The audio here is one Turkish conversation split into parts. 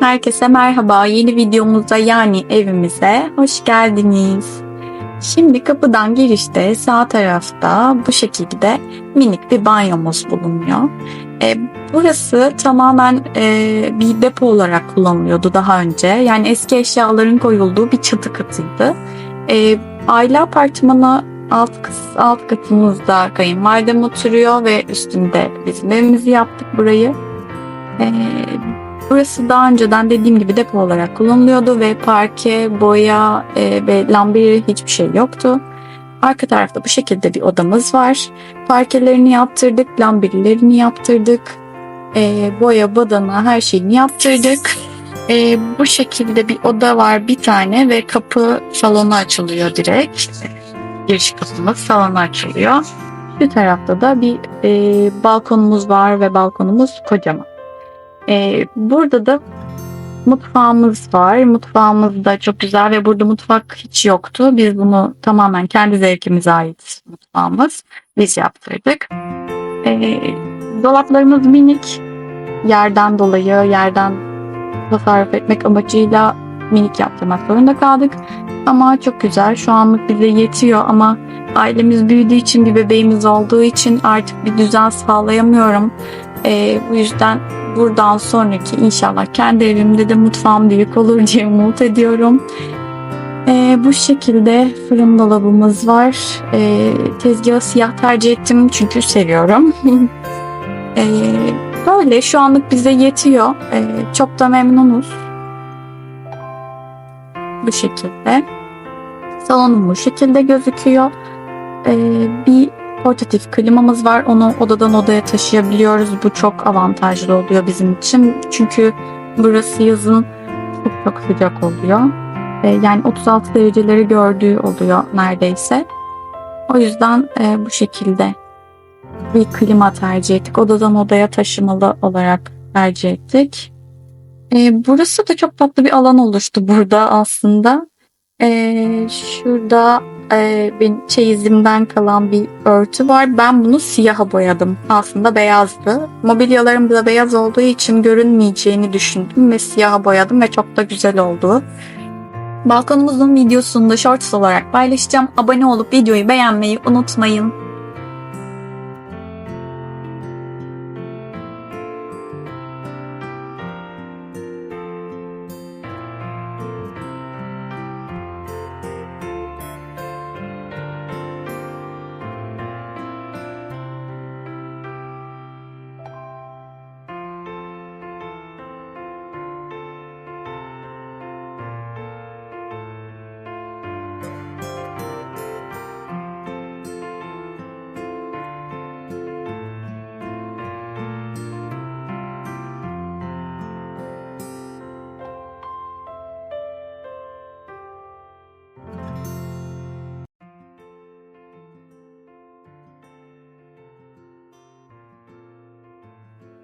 Herkese merhaba. Yeni videomuza yani evimize hoş geldiniz. Şimdi kapıdan girişte sağ tarafta bu şekilde minik bir banyomuz bulunuyor. E, burası tamamen e, bir depo olarak kullanılıyordu daha önce. Yani eski eşyaların koyulduğu bir çatı katıydı. E, aile apartmanı alt, alt katımızda kayınvalidem oturuyor ve üstünde bizim evimizi yaptık burayı. E, Burası daha önceden dediğim gibi depo olarak kullanılıyordu ve parke, boya e, ve lambiri hiçbir şey yoktu. Arka tarafta bu şekilde bir odamız var. Parkelerini yaptırdık, lambirlerini yaptırdık. E, boya, badana her şeyini yaptırdık. E, bu şekilde bir oda var bir tane ve kapı salona açılıyor direkt. Giriş kapımız salona açılıyor. Bir tarafta da bir e, balkonumuz var ve balkonumuz kocaman. Ee, burada da mutfağımız var. Mutfağımız da çok güzel ve burada mutfak hiç yoktu. Biz bunu tamamen kendi zevkimize ait mutfağımız. Biz yaptırdık. Ee, dolaplarımız minik. Yerden dolayı, yerden tasarruf etmek amacıyla minik yaptırmak zorunda kaldık. Ama çok güzel. Şu anlık bize yetiyor ama ailemiz büyüdüğü için bir bebeğimiz olduğu için artık bir düzen sağlayamıyorum. Ee, bu yüzden buradan sonraki inşallah kendi evimde de mutfağım büyük olur diye umut ediyorum. Ee, bu şekilde fırın dolabımız var. Ee, tezgahı siyah tercih ettim çünkü seviyorum. Ee, böyle şu anlık bize yetiyor. Ee, çok da memnunuz. Bu şekilde. Salonum bu şekilde gözüküyor. Ee, bir portatif klimamız var. Onu odadan odaya taşıyabiliyoruz. Bu çok avantajlı oluyor bizim için. Çünkü burası yazın çok çok sıcak oluyor. Ee, yani 36 dereceleri gördüğü oluyor neredeyse. O yüzden e, bu şekilde bir klima tercih ettik. Odadan odaya taşımalı olarak tercih ettik. Ee, burası da çok tatlı bir alan oluştu burada aslında. Ee, şurada e, çeyizimden kalan bir örtü var. Ben bunu siyaha boyadım. Aslında beyazdı. Mobilyalarım da beyaz olduğu için görünmeyeceğini düşündüm ve siyaha boyadım ve çok da güzel oldu. Balkonumuzun videosunu da shorts olarak paylaşacağım. Abone olup videoyu beğenmeyi unutmayın.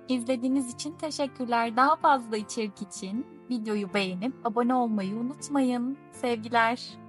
İzlediğiniz için teşekkürler. Daha fazla içerik için videoyu beğenip abone olmayı unutmayın. Sevgiler.